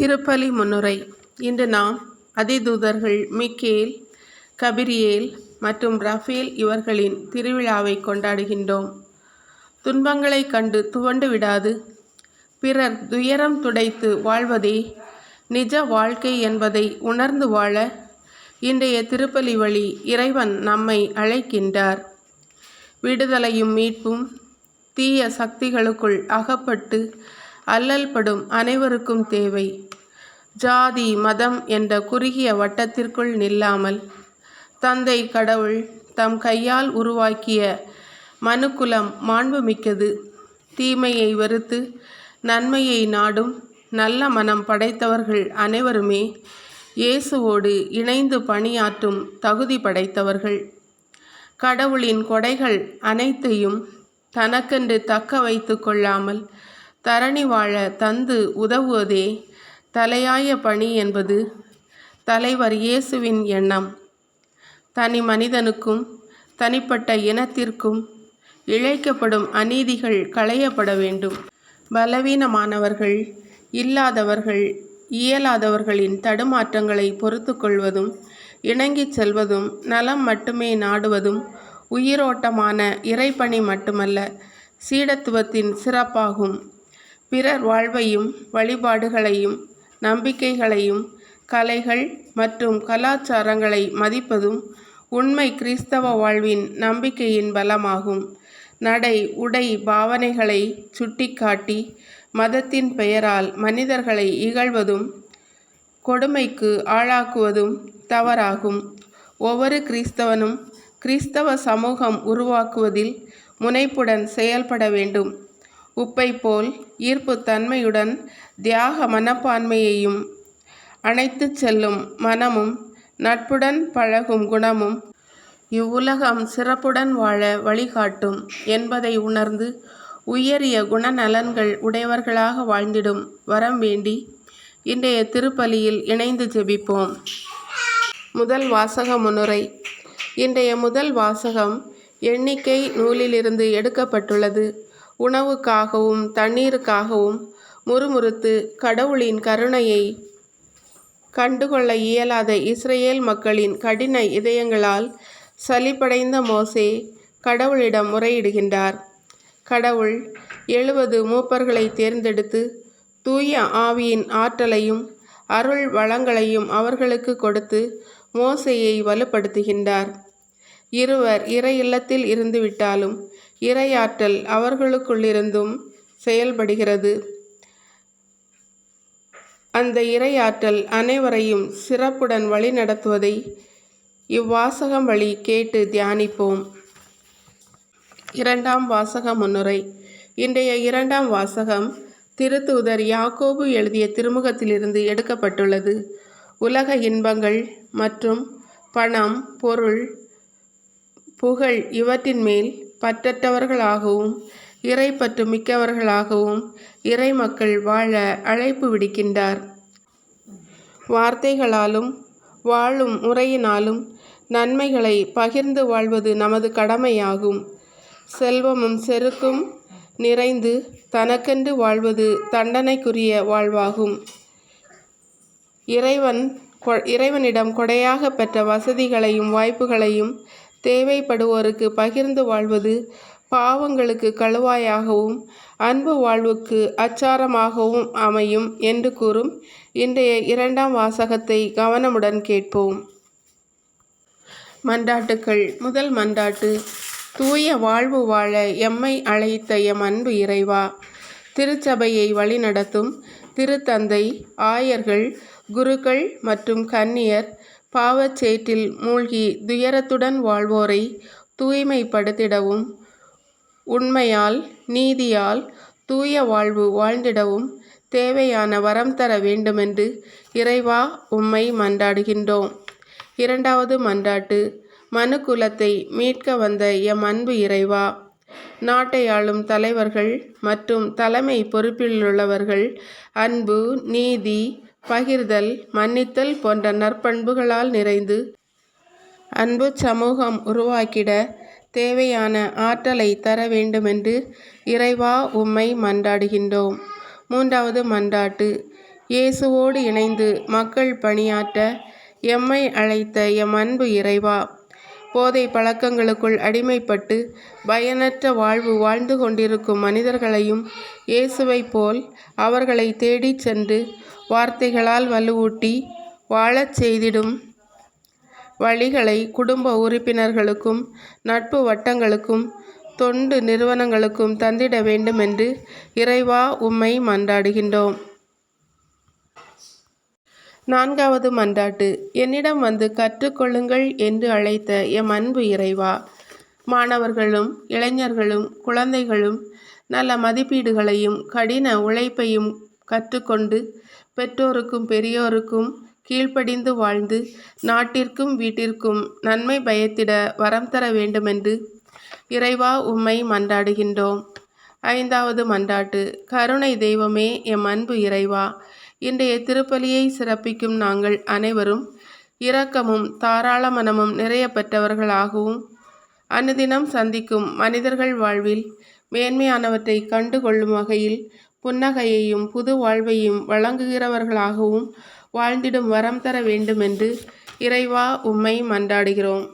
திருப்பலி முன்னுரை. இன்று நாம் அதிதூதர்கள் மிக்கேல் கபிரியேல் மற்றும் ரஃபேல் இவர்களின் திருவிழாவை கொண்டாடுகின்றோம். துன்பங்களைக் கண்டு துவண்டு விடாது. பிறர் துயரம் துடைத்து வாழ்வதே நிஜ வாழ்க்கை என்பதை உணர்ந்து வாழ இன்றைய திருப்பலி வழி இறைவன் நம்மை அழைக்கின்றார். விடுதலையும் மீட்பும் தீய சக்திகளுக்குள் அகப்பட்டு அல்லல்படும் அனைவருக்கும் தேவை. ஜாதி மதம் என்ற குறுகிய வட்டத்திற்குள் நில்லாமல் தந்தை கடவுள் தம் கையால் உருவாக்கிய மனுக்குலம் மாண்புமிக்கது. தீமையை வெறுத்து நன்மையை நாடும் நல்ல மனம் படைத்தவர்கள் அனைவருமே இயேசுவோடு இணைந்து பணியாற்றும் தகுதி படைத்தவர்கள். கடவுளின் கொடைகள் அனைத்தையும் தனக்கென்று தக்க வைத்து கொள்ளாமல் தரணி வாழ தந்து உதவுவதே தலையாய பணி என்பது தலைவர் இயேசுவின் எண்ணம். தனி மனிதனுக்கும் தனிப்பட்ட இனத்திற்கும் இழைக்கப்படும் அநீதிகள் களையப்பட வேண்டும். பலவீனமானவர்கள் இல்லாதவர்கள் இயலாதவர்களின் தடுமாற்றங்களை பொறுத்து கொள்வதும் இணங்கிச் செல்வதும் நலம் மட்டுமே நாடுவதும் உயிரோட்டமான இறைப்பணி மட்டுமல்ல சீடத்துவத்தின் சிறப்பாகும். பிறர் வாழ்வையும் வழிபாடுகளையும் நம்பிக்கைகளையும் கலைகள் மற்றும் கலாச்சாரங்களை மதிப்பதும் உண்மை கிறிஸ்தவ வாழ்வின் நம்பிக்கையின் பலமாகும். நடை உடை பாவனைகளை சுட்டிக்காட்டி மதத்தின் பெயரால் மனிதர்களை இகழ்வதும் கொடுமைக்கு ஆளாக்குவதும் தவறாகும். ஒவ்வொரு கிறிஸ்தவனும் கிறிஸ்தவ சமூகம் உருவாக்குவதில் முனைப்புடன் செயல்பட வேண்டும். உப்பை போல் ஈர்ப்பு தன்மையுடன் தியாக மனப்பான்மையையும் அணைத்துச் செல்லும் மனமும் நட்புடன் பழகும் குணமும் இவ்வுலகம் சிறப்புடன் வாழ வழிகாட்டும் என்பதை உணர்ந்து உயரிய குணநலன்கள் உடையவர்களாக வாழ்ந்திடும் வரம் வேண்டி இன்றைய திருப்பலியில் இணைந்து ஜெபிப்போம். முதல் வாசக முன்னுரை. இன்றைய முதல் வாசகம் எண்ணிக்கை நூலிலிருந்து எடுக்கப்பட்டுள்ளது. உணவுக்காகவும் தண்ணீருக்காகவும் முறுமுறுத்து கடவுளின் கருணையை கண்டுகொள்ள இயலாத இஸ்ரேல் மக்களின் கடின இதயங்களால் சலிப்படைந்த மோசே கடவுளிடம் முறையிடுகின்றார். கடவுள் எழுபது மூப்பர்களை தேர்ந்தெடுத்து தூய ஆவியின் ஆற்றலையும் அருள் வளங்களையும் அவர்களுக்கு கொடுத்து மோசையை வலுப்படுத்துகின்றார். இருவர் இறை இல்லத்தில் இருந்துவிட்டாலும் இறையாற்றல் அவர்களுக்குள்ளிருந்தும் செயல்படுகிறது. அந்த இறையாற்றல் அனைவரையும் சிறப்புடன் வழிநடத்துவதை இவ்வாசகம் வழி கேட்டு தியானிப்போம். இரண்டாம் வாசக முன்னுரை. இன்றைய இரண்டாம் வாசகம் திருத்தூதர் யாக்கோபு எழுதிய திருமுகத்திலிருந்து எடுக்கப்பட்டுள்ளது. உலக இன்பங்கள் மற்றும் பணம் பொருள் புகழ் இவற்றின் மேல் பற்றற்றவர்களாகவும் இறைப்பற்று மிக்கவர்களாகவும் இறை மக்கள் வாழ அழைப்பு விடுக்கின்றார். வார்த்தைகளாலும் வாழும் முறையினாலும் நன்மைகளை பகிர்ந்து வாழ்வது நமது கடமையாகும். செல்வமும் செருக்கும் நிறைந்து தனக்கென்று வாழ்வது தண்டனைக்குரிய வாழ்வாகும். இறைவன் இறைவனிடம் கொடையாக பெற்ற வசதிகளையும் வாய்ப்புகளையும் தேவைப்படுவோருக்கு பகிர்ந்து வாழ்வது பாவங்களுக்கு கழுவாயாகவும் அன்பு வாழ்வுக்கு அச்சாரமாகவும் அமையும் என்று கூறும் இன்றைய இரண்டாம் வாசகத்தை கவனமுடன் கேட்போம். மண்டாட்டுக்கள் முதல் மண்டாட்டு தூய வாழ்வு வாழ எம்மை அழைத்த எம் அன்பு இறைவா திருச்சபையை வழிநடத்தும் திருத்தந்தை ஆயர்கள் குருக்கள் மற்றும் கன்னியர் பாவச்சேற்றில் மூழ்கி துயரத்துடன் வாழ்வோரை தூய்மைப்படுத்திடவும் உண்மையால் நீதியால் தூய வாழ்வு வாழ்ந்திடவும் தேவையான வரம் தர வேண்டுமென்று இறைவா உம்மை மன்றாடுகின்றோம். இரண்டாவது மன்றாட்டு மனு குலத்தை மீட்க வந்த எம் அன்பு இறைவா நாட்டை ஆளும் தலைவர்கள் மற்றும் தலைமை பொறுப்பிலுள்ளவர்கள் அன்பு நீதி பகிர்தல் மன்னித்தல் போன்ற நற்பண்புகளால் நிறைந்து அன்பு சமூகம் உருவாக்கிட தேவையான ஆற்றலை தர வேண்டுமென்று இறைவா உம்மை மன்றாடுகின்றோம். மூன்றாவது மன்றாட்டு இயேசுவோடு இணைந்து மக்கள் பணியாற்ற எம்மை அழைத்த எம் அன்பு இறைவா போதை பழக்கங்களுக்குள் அடிமைப்பட்டு பயனற்ற வாழ்வு வாழ்ந்து கொண்டிருக்கும் மனிதர்களையும் இயேசுவைப் போல் அவர்களை தேடிச் சென்று வார்த்தைகளால் வலுவூட்டி வாழச் செய்திடும் வழிகளை குடும்ப உறுப்பினர்களுக்கும் நட்பு வட்டங்களுக்கும் தொண்டு நிறுவனங்களுக்கும் தந்திட வேண்டுமென்று இறைவா உம்மை மன்றாடுகின்றோம். நான்காவது மன்றாட்டு. என்னிடம் வந்து கற்றுக்கொள்ளுங்கள் என்று அழைத்த எம் அன்பு இறைவா மாணவர்களும் இளைஞர்களும் குழந்தைகளும் நல்ல மதிப்பீடுகளையும் கடின உழைப்பையும் கற்றுக்கொண்டு பெற்றோருக்கும் பெரியோருக்கும் கீழ்ப்படிந்து வாழ்ந்து நாட்டிற்கும் வீட்டிற்கும் நன்மை பயத்திட வரம் தர வேண்டுமென்று இறைவா உம்மை மன்றாடுகின்றோம். ஐந்தாவது மன்றாட்டு. கருணை தெய்வமே எம் அன்பு இறைவா இன்றைய திருப்பலியை சிறப்பிக்கும் நாங்கள் அனைவரும் இரக்கமும் தாராள மனமும் நிறைய பெற்றவர்களாகவும் அனுதினம் சந்திக்கும் மனிதர்கள் வாழ்வில் மேன்மையானவற்றை கண்டு கொள்ளும் வகையில் புன்னகையையும் புது வாழ்வையும் வழங்குகிறவர்களாகவும் வாழ்ந்திடும் வரம் தர வேண்டுமென்று இறைவா உம்மை மன்றாடுகிறோம்.